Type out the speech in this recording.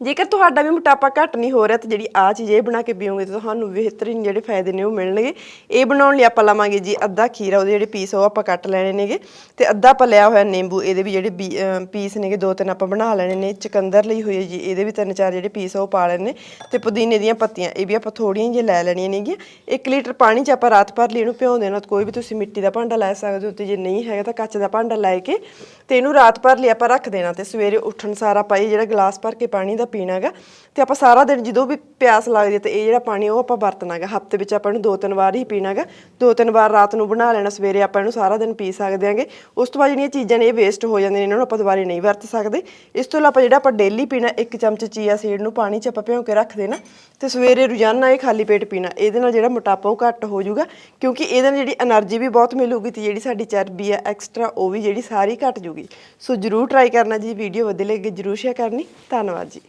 ਜੇਕਰ ਤੁਹਾਡਾ ਵੀ ਮੋਟਾਪਾ ਘੱਟ ਨਹੀਂ ਹੋ ਰਿਹਾ ਤਾਂ ਜਿਹੜੀ ਆ ਚੀਜ਼ ਇਹ ਬਣਾ ਕੇ ਪੀਓਗੇ ਤਾਂ ਤੁਹਾਨੂੰ ਬਿਹਤਰੀਨ ਜਿਹੜੇ ਫਾਇਦੇ ਨੇ ਉਹ ਮਿਲਣਗੇ। ਇਹ ਬਣਾਉਣ ਲਈ ਆਪਾਂ ਲਵਾਂਗੇ ਜੀ ਅੱਧਾ ਖੀਰਾ, ਉਹਦੇ ਜਿਹੜੇ ਪੀਸ ਉਹ ਆਪਾਂ ਕੱਟ ਲੈਣੇ ਨੇਗੇ ਤੇ ਅੱਧਾ ਆਪਾਂ ਲਿਆ ਹੋਇਆ ਨਿੰਬੂ, ਇਹਦੇ ਵੀ ਜਿਹੜੇ ਬੀ- ਪੀਸ ਨੇਗੇ ਦੋ ਤਿੰਨ ਆਪਾਂ ਬਣਾ ਲੈਣੇ ਨੇ। ਚਕੰਦਰ ਲਈ ਹੋਈ ਜੀ, ਇਹਦੇ ਵੀ ਤਿੰਨ ਚਾਰ ਜਿਹੜੇ ਪੀਸ ਆ ਉਹ ਪਾ ਲੈਣੇ ਤੇ ਪੁਦੀਨੇ ਦੀਆਂ ਪੱਤੀਆਂ, ਇਹ ਵੀ ਆਪਾਂ ਥੋੜੀਆਂ ਜਿਹੀਆਂ ਲੈ ਲੈਣੀਆਂ ਨੇਗੀਆਂ। 1 ਲੀਟਰ ਪਾਣੀ 'ਚ ਆਪਾਂ ਰਾਤ ਭਰ ਲਈ ਇਹਨੂੰ ਭਿਉਂ ਦੇਣਾ ਕੋਈ ਵੀ ਤੁਸੀਂ ਮਿੱਟੀ ਦਾ ਭਾਂਡਾ ਲੈ ਸਕਦੇ ਹੋ ਤੇ ਜੇ ਨਹੀਂ ਹੈਗਾ ਤਾਂ ਕੱਚ ਦਾ ਭਾਂਡਾ ਲੈ ਕੇ ਤੇ ਇਹਨੂੰ ਰਾਤ ਭਰ ਲਈ ਆਪਾਂ ਰੱਖ ਦੇਣਾ ਤੇ ਸਵੇਰੇ ਉੱਠਣ ਸਾਰ ਆਪਾਂ ਇਹ ਜਿਹੜਾ ਗਲਾਸ ਭਰ ਕੇ ਪਾਣੀ ਦਾ ਪੀਣਾ ਪੀਣਾਗਾ ਤੇ ਆਪਾਂ ਸਾਰਾ ਦਿਨ ਜਦੋਂ ਵੀ ਪਿਆਸ ਲੱਗਦੀ ਹੈ ਤੇ ਇਹ ਜਿਹੜਾ ਪਾਣੀ ਉਹ ਆਪਾਂ ਵਰਤਣਾ ਵਰਤਣਾਗਾ ਹਫ਼ਤੇ ਵਿੱਚ ਆਪਾਂ ਇਹਨੂੰ ਦੋ ਤਿੰਨ ਵਾਰ ਹੀ ਪੀਣਾ ਪੀਣਾਗਾ, ਦੋ ਤਿੰਨ ਵਾਰ ਰਾਤ ਨੂੰ ਬਣਾ ਲੈਣਾ, ਸਵੇਰੇ ਆਪਾਂ ਇਹਨੂੰ ਸਾਰਾ ਦਿਨ ਪੀ ਸਕਦੇ ਆਂਗੇ। ਉਸ ਤੋਂ ਬਾਅਦ ਜਿਹੜੀਆਂ ਚੀਜ਼ਾਂ ਨੇ ਇਹ ਵੇਸਟ ਹੋ ਜਾਂਦੀਆਂ ਨੇ, ਇਹਨਾਂ ਨੂੰ ਆਪਾਂ ਦੁਬਾਰੇ ਨਹੀਂ ਵਰਤ ਸਕਦੇ। ਇਸ ਤੋਂ ਇਲਾਵਾ ਜਿਹੜਾ ਆਪਾਂ ਡੇਲੀ ਪੀਣਾ, ਇੱਕ ਚਮਚ ਚੀਆ ਸੀਡ ਨੂੰ ਪਾਣੀ 'ਚ ਆਪਾਂ ਭਿਓ ਕੇ ਰੱਖ ਦੇਣਾ ਤੇ ਸਵੇਰੇ ਰੋਜ਼ਾਨਾ ਇਹ ਖਾਲੀ ਪੇਟ ਪੀਣਾ। ਇਹਦੇ ਨਾਲ ਜਿਹੜਾ ਮੋਟਾਪਾ ਉਹ ਘੱਟ ਹੋ ਜਾਊਗਾ, ਕਿਉਂਕਿ ਇਹਦੇ ਨਾਲ ਜਿਹੜੀ એનર્ਜੀ ਵੀ ਬਹੁਤ ਮਿਲੂਗੀ ਤੇ ਜਿਹੜੀ ਸਾਡੀ ਚਰਬੀ ਆ ਐਕਸਟਰਾ ਉਹ ਵੀ ਜਿਹੜੀ ਸਾਰੀ ਘਟ ਜੂਗੀ ਸੋ ਜਰੂਰ ਟਰਾਈ ਕਰਨਾ ਜੀ ਵੀਡੀਓ ਵਧੀਆ ਲੱਗੇ, ਜਰੂਰ ਸ਼ੇਅਰ ਕਰਨੀ। ਧੰਨਵਾਦ ਜੀ।